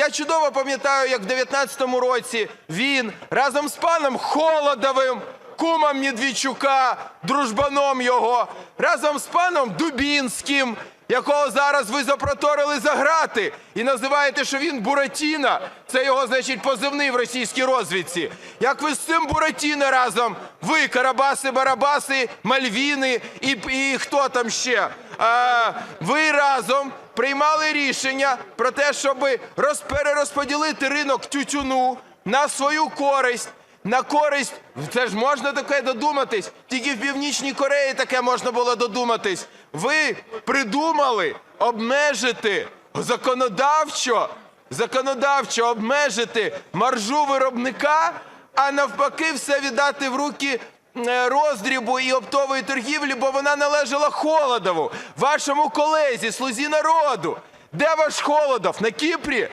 Я чудово пам'ятаю, як в 19-му році він разом з паном Холодовим, кумом Медведчука, дружбаном його, разом з паном Дубінським, якого зараз ви запроторили за грати і називаєте, що він Буратіна. Це його, значить, позивний в російській розвідці. Як ви з цим Буратіно разом, ви, Карабаси, Барабаси, Мальвіни і, і хто там ще? А, ви приймали рішення про те, щоб перерозподілити ринок тютюну на свою користь. На користь, це ж можна таке додуматись. Тільки в Північній Кореї таке можна було додуматись. Ви придумали обмежити законодавчо, законодавчо обмежити маржу виробника, а навпаки, все віддати в руки роздрібу і оптової торгівлі, бо вона належала Холодову, вашому колезі, слузі народу. Де ваш Холодов? На Кіпрі?